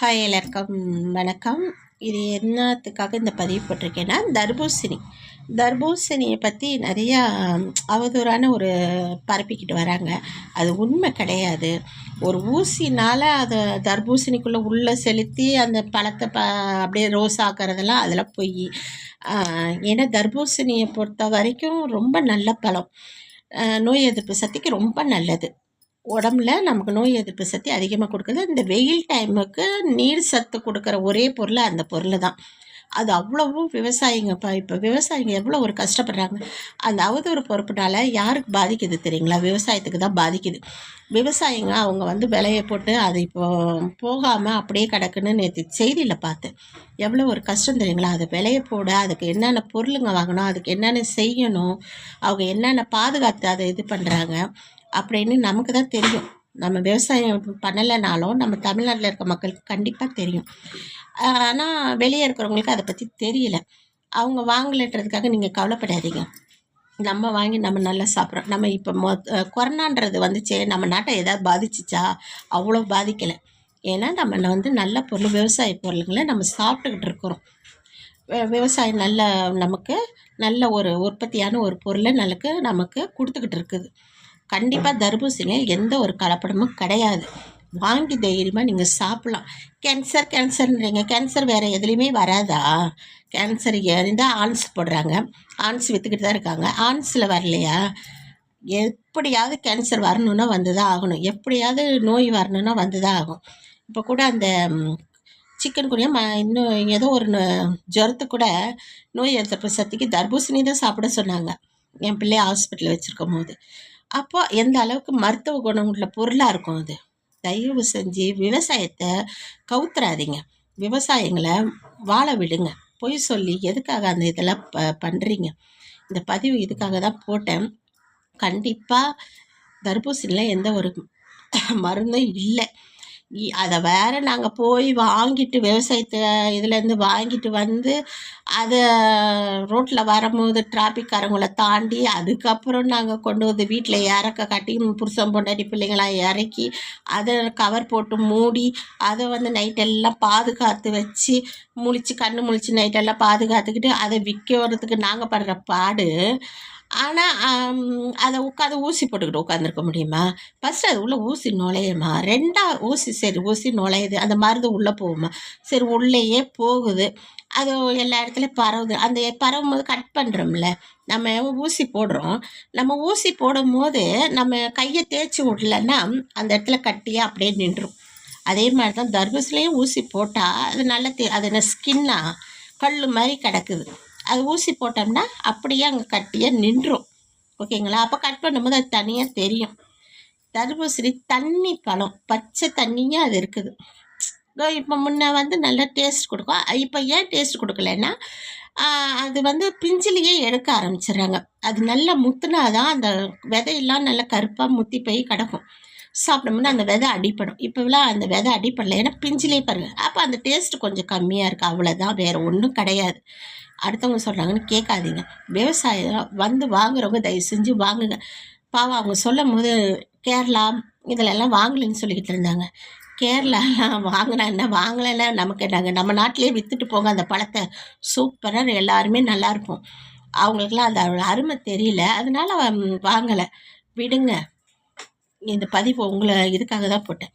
Hi எல்லாருக்கும் வணக்கம். இது என்னத்துக்காக இந்த பதிவு போட்டிருக்கேன்னா தர்பூசணி. தர்பூசணியை பற்றி நிறையா அவதூறான ஒரு பரப்பிக்கிட்டு வராங்க. அது உண்மை கிடையாது. ஒரு ஊசினால் அதை தர்பூசணிக்குள்ளே உள்ளே செலுத்தி அந்த பழத்தை ப அப்படியே ரோஸ் ஆக்கிறதெல்லாம் அதெல்லாம் பொய். ஏன்னா தர்பூசணியை பொறுத்த வரைக்கும் ரொம்ப நல்ல பழம். நோய் எதிர்ப்பு சக்திக்கு ரொம்ப நல்லது. உடம்புல நமக்கு நோய் எதிர்ப்பு சக்தி அதிகமாக கொடுக்குறது. இந்த வெயில் டைமுக்கு நீர் சத்து கொடுக்குற ஒரே பொருள் அந்த பொருள் தான் அது அவ்வளவும் விவசாயிங்க இப்போ இப்போ விவசாயிங்க எவ்வளோ ஒரு கஷ்டப்படுறாங்க. அந்த அவதூறு பொறுப்புனால யாருக்கு பாதிக்குது தெரியுங்களா? விவசாயத்துக்கு தான் பாதிக்குது. விவசாயிங்க அவங்க வந்து விலையை போட்டு அது இப்போ போகாமல் அப்படியே கிடக்குன்னு நேற்று செய்தியில் பார்த்தேன். எவ்வளோ ஒரு கஷ்டம் தெரியுங்களா? அதை விலையை போட அதுக்கு என்னென்ன பொருளுங்க வாங்கணும் அதுக்கு என்னென்ன செய்யணும் அவங்க என்னென்ன பாதுகாத்து அதை இது பண்ணுறாங்க அப்படின்னு நமக்கு தான் தெரியும். நம்ம விவசாயம் பண்ணலைனாலும் நம்ம தமிழ்நாட்டில் இருக்க மக்களுக்கு கண்டிப்பாக தெரியும். ஆனால் வெளியே இருக்கிறவங்களுக்கு அதை பற்றி தெரியல. அவங்க வாங்கலைன்றதுக்காக நீங்கள் கவலைப்படாதீங்க. நம்ம வாங்கி நம்ம நல்லா சாப்பிட்றோம். நம்ம இப்போ மொ கொரோனான்றது வந்துச்சு. நம்ம நாட்டை எதாவது பாதிச்சிச்சா? அவ்வளோ பாதிக்கலை. ஏன்னா நம்ம வந்து நல்ல பொருள் விவசாய பொருளுங்களை நம்ம சாப்பிட்டுக்கிட்டு இருக்கிறோம். விவசாயம் நல்ல நமக்கு நல்ல ஒரு உற்பத்தியான ஒரு பொருளை நமக்கு நமக்கு கொடுத்துக்கிட்டு இருக்குது. கண்டிப்பாக தர்பூசணியில் எந்த ஒரு கலப்படமும் கிடையாது. வாங்கி தைரியமாக நீங்கள் சாப்பிட்லாம். கேன்சர் கேன்சர்ன்றீங்க கேன்சர் வேறு எதுலேயுமே வராதா? கேன்சர் இருந்தால் ஆன்ஸ் போடுறாங்க. ஆன்ஸ் விற்றுக்கிட்டு தான் இருக்காங்க. ஆன்ஸில் வரலையா? எப்படியாவது கேன்சர் வரணுன்னா வந்து தான் ஆகணும். எப்படியாவது நோய் வரணுன்னா வந்து தான் ஆகும். இப்போ கூட அந்த சிக்கன் குனியா ம இன்னும் ஏதோ ஒரு ஜுரத்து கூட நோய் எதிர்ப்பு சக்திக்கு தர்பூசணி தான் சாப்பிட சொன்னாங்க. என் பிள்ளைய ஹாஸ்பிட்டலில் வச்சுருக்கும் போது. அப்போ எந்த அளவுக்கு மருத்துவ குணம் உள்ள பொருளாக இருக்கும் அது? தயவு செஞ்சு விவசாயத்தை கவுத்துறாதீங்க. விவசாயங்களை வாழ விடுங்க. பொய் சொல்லி எதுக்காக அந்த இதெல்லாம் ப பண்ணுறீங்க இந்த பதிவு இதுக்காக தான் போட்டேன். கண்டிப்பாக தர்பூசணியில் எந்த ஒரு மருந்தும் இல்லை. அதை வேற நாங்கள் போய் வாங்கிட்டு விவசாயத்தை இதுலேருந்து வாங்கிட்டு வந்து அதை ரோட்டில் வரும்போது டிராஃபிக்காரங்களை தாண்டி அதுக்கப்புறம் நாங்கள் கொண்டு வந்து வீட்டில் இறக்க கட்டி புருஷன் பொண்டாட்டி பிள்ளைங்களாம் இறக்கி அதை கவர் போட்டு மூடி அதை வந்து நைட்டெல்லாம் பாதுகாத்து வச்சு முழிச்சு கண்ணு முழிச்சு நைட்டெல்லாம் பாதுகாத்துக்கிட்டு அதை விற்கிறதுக்கு நாங்கள் படுற பாடு ஆனால் அதை உட்காந்து ஊசி போட்டுக்கிட்டு உட்காந்துருக்க முடியுமா? ஃபஸ்ட்டு அது உள்ளே ஊசி நுழையுமா? ரெண்டா ஊசி சரி ஊசி நுழையுது. அந்த மருந்து உள்ளே போகுமா? சரி உள்ளேயே போகுது. அது எல்லா இடத்துலையும் பரவுது. அந்த பரவும் போது கட் பண்ணுறோம்ல நம்ம ஊசி போடுறோம். நம்ம ஊசி போடும் போது நம்ம கையை தேய்ச்சி விடலன்னா அந்த இடத்துல கட்டியாக அப்படியே நின்றும் அதே மாதிரி தான் தர்பூசிலையும் ஊசி போட்டால் அது நல்ல தே அது என்ன ஸ்கின்னாக கல் மாதிரி கிடக்குது. அது ஊசி போட்டோம்னா அப்படியே அங்கே கட்டியாக நின்றும். ஓகேங்களா? அப்போ கட் பண்ணும்போது அது தனியாக தெரியும். தர்பூசணி தண்ணி பழம். பச்சை தண்ணியாக அது இருக்குது. இப்போ முன்னே வந்து நல்லா டேஸ்ட் கொடுக்கும். இப்போ ஏன் டேஸ்ட் கொடுக்கலன்னா அது வந்து பிஞ்சிலேயே எடுக்க ஆரம்பிச்சிடுறாங்க. அது நல்லா முத்துனா தான் அந்த விதையெல்லாம் நல்லா கருப்பாக முத்தி போய் கிடக்கும். சாப்பிடும்போது அந்த விதை அடிப்படும் இப்போலாம் அந்த விதை அடிப்படலை ஏன்னா பிஞ்சிலே பாருங்கள் அப்போ அந்த டேஸ்ட் கொஞ்சம் கம்மியாக இருக்குது அவ்வளோதான் வேறு ஒன்றும் கிடையாது. அடுத்தவங்க சொல்கிறாங்கன்னு கேட்காதீங்க. விவசாயம் வந்து வாங்குறவங்க தயவு செஞ்சு வாங்குங்க. பாவம் அவங்க சொல்லும் போது கேரளா இதிலெல்லாம் வாங்கலைன்னு சொல்லிக்கிட்டு இருந்தாங்க. கேரளாலாம் வாங்கினா என்ன? வாங்கலைன்னா நமக்கு நாங்கள் நம்ம நாட்டிலே விற்றுட்டு போங்க. அந்த பழத்தை சூப்பராக எல்லாருமே நல்லாயிருக்கும் அவங்களுக்குலாம் அந்த அருமை தெரியல. அதனால் வாங்கலை. விடுங்க. இந்த பதிவு உங்களை இதுக்காக தான் போட்டேன்.